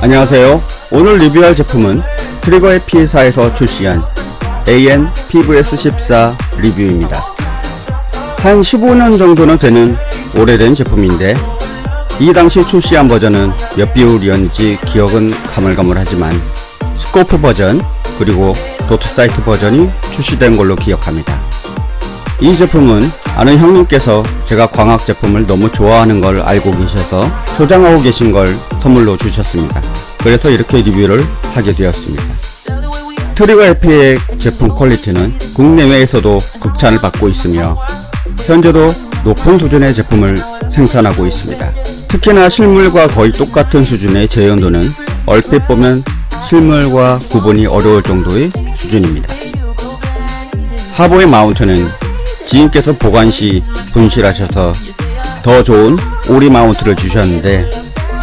안녕하세요. 오늘 리뷰할 제품은 트리거 해피사에서 출시한 AN PVS14 리뷰입니다. 한 15년 정도는 되는 오래된 제품인데 이 당시 출시한 버전은 몇 비율이었는지 기억은 가물가물하지만 스코프 버전 그리고 도트 사이트 버전이 출시된 걸로 기억합니다. 이 제품은 아는 형님께서 제가 광학 제품을 너무 좋아하는 걸 알고 계셔서 소장하고 계신 걸 선물로 주셨습니다. 그래서 이렇게 리뷰를 하게 되었습니다. 트리거 F의 제품 퀄리티는 국내외에서도 극찬을 받고 있으며 현재도 높은 수준의 제품을 생산하고 있습니다. 특히나 실물과 거의 똑같은 수준의 재현도는 얼핏 보면 실물과 구분이 어려울 정도의 수준입니다. 하보의 마운트는 지인께서 보관 시 분실하셔서 더 좋은 오리 마운트를 주셨는데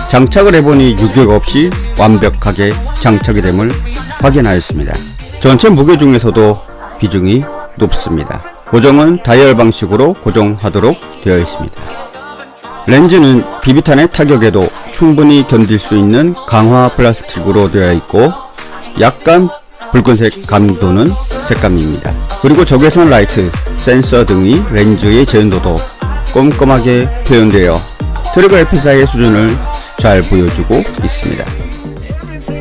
장착을 해보니 유격 없이 완벽하게 장착이 됨을 확인하였습니다. 전체 무게 중에서도 비중이 높습니다. 고정은 다이얼 방식으로 고정하도록 되어 있습니다. 렌즈는 비비탄의 타격에도 충분히 견딜 수 있는 강화 플라스틱으로 되어 있고 약간 붉은색 감도는 색감입니다. 그리고 적외선 라이트, 센서 등이 렌즈의 재현도도 꼼꼼하게 표현되어 트리거 에피사의 수준을 잘 보여주고 있습니다.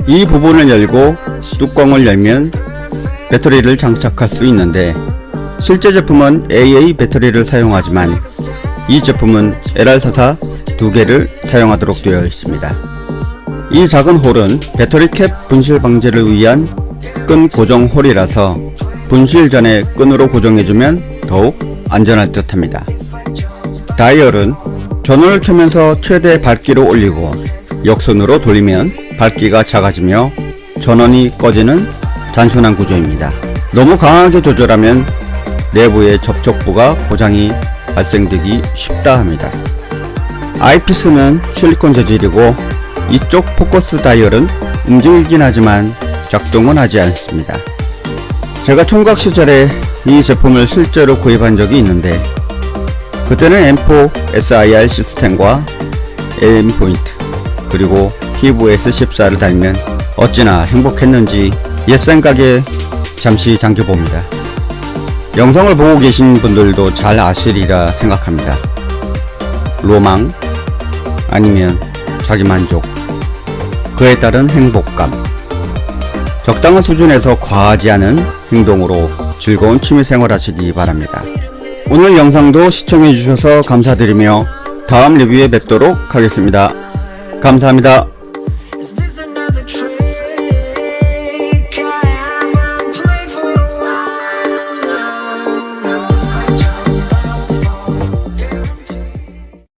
이 부분을 열고 뚜껑을 열면 배터리를 장착할 수 있는데 실제 제품은 AA 배터리를 사용하지만 이 제품은 LR44 두 개를 사용하도록 되어 있습니다. 이 작은 홀은 배터리 캡 분실 방지를 위한 끈 고정 홀이라서 분실 전에 끈으로 고정해주면 더욱 안전할 듯 합니다. 다이얼은 전원을 켜면서 최대 밝기로 올리고 역선으로 돌리면 밝기가 작아지며 전원이 꺼지는 단순한 구조입니다. 너무 강하게 조절하면 내부의 접촉부가 고장이 발생되기 쉽다 합니다. 아이피스는 실리콘 재질이고 이쪽 포커스 다이얼은 움직이긴 하지만 작동은 하지 않습니다. 제가 총각 시절에 이 제품을 실제로 구입한 적이 있는데 그때는 M4 SIR 시스템과 AM 포인트 그리고 PVS 14를 달면 어찌나 행복했는지 옛 생각에 잠시 잠겨봅니다. 영상을 보고 계신 분들도 잘 아시리라 생각합니다. 로망 아니면 자기 만족 그에 따른 행복감 적당한 수준에서 과하지 않은 행동으로 즐거운 취미생활 하시기 바랍니다. 오늘 영상도 시청해 주셔서 감사드리며 다음 리뷰에 뵙도록 하겠습니다. 감사합니다.